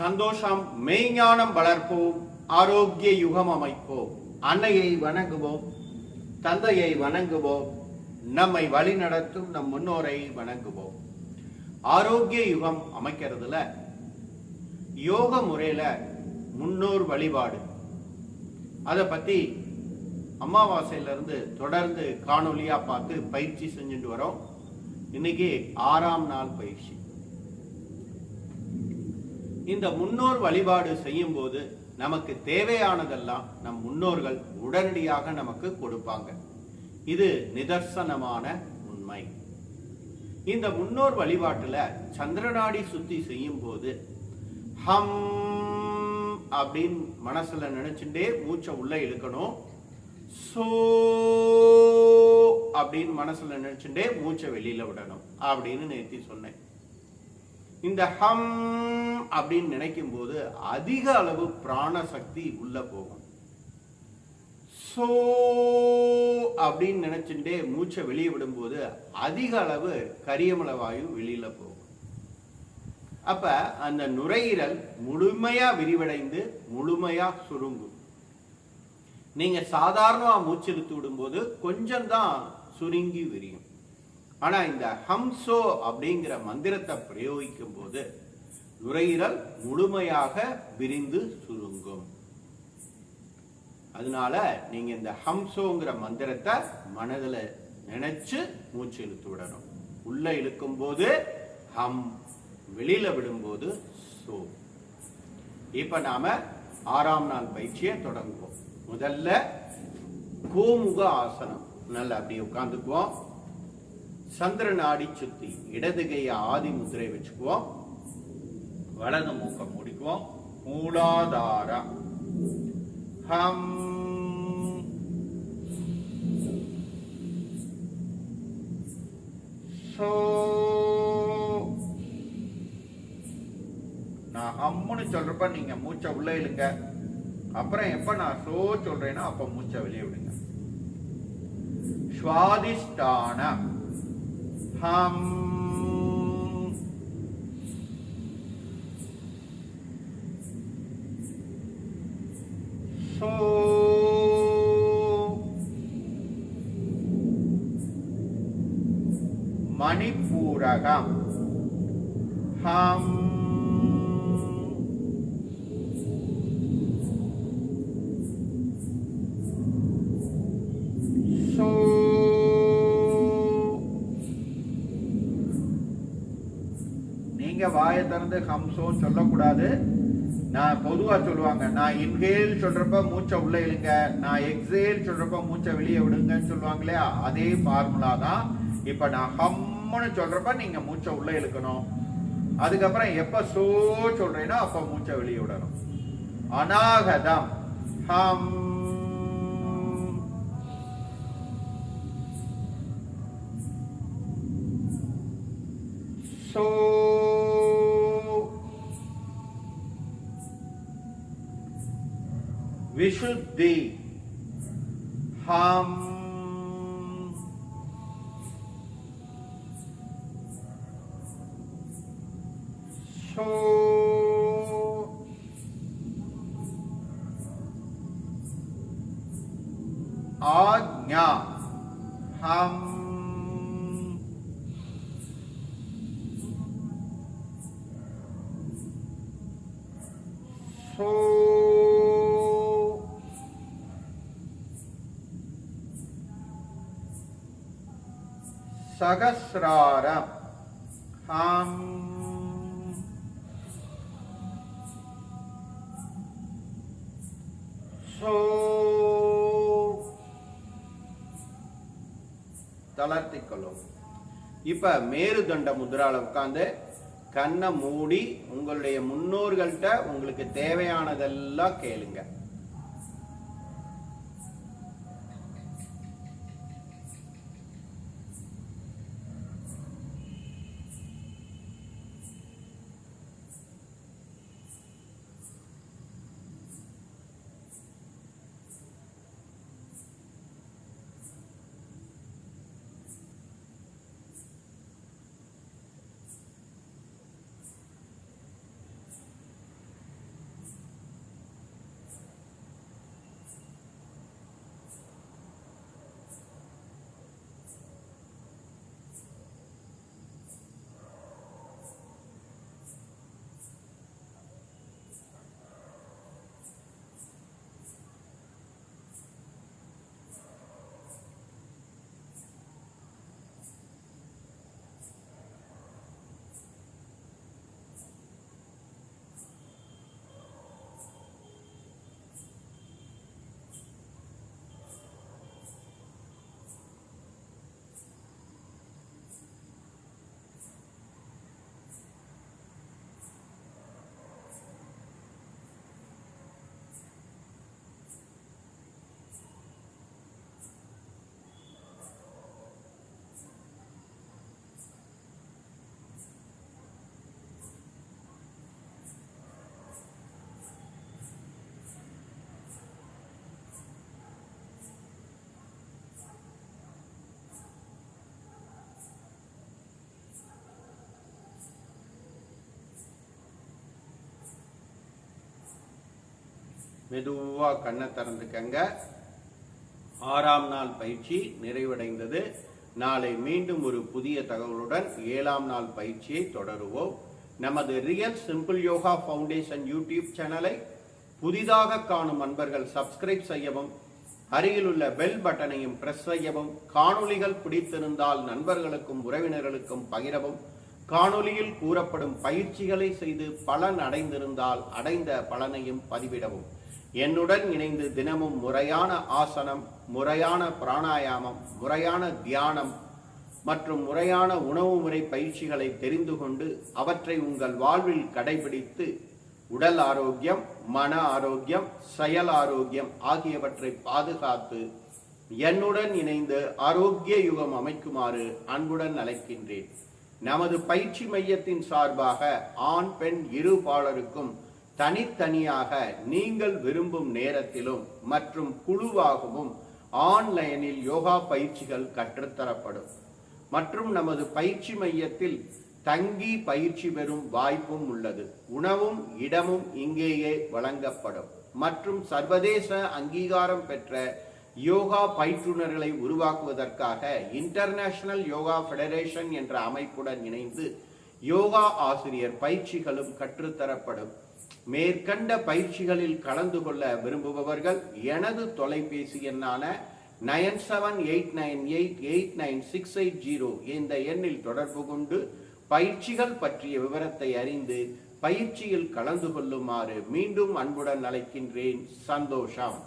சந்தோஷம் மெய்ஞானம் வளர்ப்போம் ஆரோக்கிய யுகம் அமைப்போம். அன்னையை வணங்குவோம் தந்தையை வணங்குவோம் நம்மை வழி நடத்தும் நம் முன்னோரை வணங்குவோம். ஆரோக்கிய யுகம் அமைக்கிறதுல யோக முறையில முன்னோர் வழிபாடு. அதை பத்தி அமாவாசையிலிருந்து தொடர்ந்து காணொலியா பார்த்து பயிற்சி செஞ்சுட்டு வரோம். இன்னைக்கு ஆறாம் நாள் பயிற்சி. இந்த முன்னோர் வழிபாடு செய்யும் போது நமக்கு தேவையானதெல்லாம் நம் முன்னோர்கள் உடனடியாக நமக்கு கொடுப்பாங்க. இது நிதர்சனமான உண்மை. இந்த முன்னோர் வழிபாட்டுல சந்திரநாடி சுத்தி செய்யும் போது ஹம் அப்படின்னு மனசுல நினைச்சுட்டே மூச்சை உள்ள இழுக்கணும். சோ அப்படின்னு மனசுல நினைச்சுட்டே மூச்சை வெளியில விடணும் அப்படின்னு நேர்த்தி சொன்னேன். இந்த ஹம் அப்படின்னு நினைக்கும் போது அதிக அளவு பிராண சக்தி உள்ள போகும். சோ அப்படின்னு நினைச்சுட்டே மூச்சை வெளியே விடும்போது அதிக அளவு கரியமல வாயு வெளியில போகும். அப்ப அந்த நுரையீரல் முழுமையா விரிவடைந்து முழுமையா சுருங்கும். நீங்க சாதாரணமா மூச்சு இழுத்து விடும்போது கொஞ்சம் தான் சுருங்கி விரியும். ஆனா இந்த ஹம்சோ அப்படிங்கிற மந்திரத்தை பிரயோகிக்கும் போது நுரையீரல் முழுமையாக விரிந்து சுருங்கும். அதனால நீங்க இந்த ஹம்சோங்கிற மந்திரத்தை மனதில் நினைச்சு மூச்சு இழுத்து விடணும். உள்ள இழுக்கும் போது ஹம் வெளியில விடும்போது சோ. இப்ப நாம ஆறாம் நாள் பயிற்சியை தொடங்குவோம். முதல்ல கோமுக ஆசனம். நல்லா அப்படியே உட்காந்துக்குவோம் சந்திர நாடி சுத்தி இடது கையை ஆதி முதிரை வச்சுக்குவோம். வலது மூக்க முடிக்குவோம். மூலாதார. ஹம். சோ. நான் ஹம்முன்னு சொல்றப்ப நீங்க மூச்சை உள்ள இழுங்க. அப்புறம் எப்ப நான் சோ சொல்றேன்னா அப்ப மூச்சை வெளியே விடுங்க. சுவாதிஷ்டான ஹம் சோ மணிப்பூரகம் ஹம் நீங்க வாயை திறந்து ஹம்சோன்னு சொல்லக்கூடாது. நான் பொதுவா சொல்லுவாங்க நான் இன்ஹேல் சொல்றப்ப மூச்சை உள்ள இழுங்க நான் எக்ஸேல் சொல்றப்ப மூச்சை வெளியே விடுங்கன்னு சொல்லுவாங்க இல்லையா அதே ஃபார்முலா தான். இப்ப நான் ஹம்னு சொல்றப்ப நீங்க மூச்சை உள்ள இழுக்கணும். அதுக்கப்புறம் எப்ப சோ சொல்றேனோ அப்ப மூச்சை வெளியே விடணும். அநாகதம். ஹம். we should be hum so hum சகசிரார ஹாம். சோ. தளர்த்திக்கொள்ளும். இப்போ மேருதண்ட முதிரால உட்காந்து கண்ணை மூடி உங்களுடைய முன்னோர்கள்ட்ட உங்களுக்கு தேவையானதெல்லாம் கேளுங்க. மெதுவா கண்ணை திறந்துக்கங்க. ஆறாம் நாள் பயிற்சி நிறைவடைந்தது. நாளை மீண்டும் ஒரு புதிய தகவலுடன் ஏழாம் நாள் பயிற்சியை தொடருவோம். நமது real simple yoga foundation YouTube சேனலை புதிதாக காணும் அன்பர்கள் சப்ஸ்கிரைப் செய்யவும் அருகிலுள்ள பெல் பட்டனையும் பிரஸ் செய்யவும் காணொளிகள் பிடித்திருந்தால் நண்பர்களுக்கும் உறவினர்களுக்கும் பகிரவும் காணொளியில் கூறப்படும் பயிற்சிகளை செய்து பலன் அடைந்திருந்தால் அடைந்த பலனையும் பதிவிடவும். என்னுடன் இணைந்து தினமும் முறையான ஆசனம் முறையான பிராணாயாமம் முறையான தியானம் மற்றும் முறையான உணவு முறை பயிற்சிகளை தெரிந்து கொண்டு அவற்றை உங்கள் வாழ்வில் கடைபிடித்து உடல் ஆரோக்கியம் மன ஆரோக்கியம் செயல் ஆரோக்கியம் ஆகியவற்றை பாதுகாத்து என்னுடன் இணைந்து ஆரோக்கிய யுகம் அமைக்குமாறு அன்புடன் அழைக்கின்றேன். நமது பயிற்சி மையத்தின் சார்பாக ஆண் பெண் இரு பாலருக்கும் தனித்தனியாக நீங்கள் விரும்பும் நேரத்திலும் மற்றும் குழுவாகவும் ஆன்லைனில் யோகா பயிற்சிகள் கற்றுத்தரப்படும். மற்றும் நமது பயிற்சி மையத்தில் தங்கி பயிற்சி பெறும் வாய்ப்பும் உள்ளது. உணவும் இடமும் இங்கேயே வழங்கப்படும். மற்றும் சர்வதேச அங்கீகாரம் பெற்ற யோகா பயிற்றுனர்களை உருவாக்குவதற்காக இன்டர்நேஷனல் யோகா ஃபெடரேஷன் என்ற அமைப்புடன் இணைந்து யோகா ஆசிரியர் பயிற்சிகளும் கற்றுத்தரப்படும். மேற்கண்ட பயிற்சிகளில் கலந்து கொள்ள விரும்புபவர்கள் எனது தொலைபேசி எண்ணான nine seven eight nine eight eight nine six eight zero இந்த எண்ணில் தொடர்பு கொண்டு பயிற்சிகள் பற்றிய விவரத்தை அறிந்து பயிற்சியில் கலந்து கொள்ளுமாறு மீண்டும் அன்புடன் அழைக்கின்றேன். சந்தோஷம்.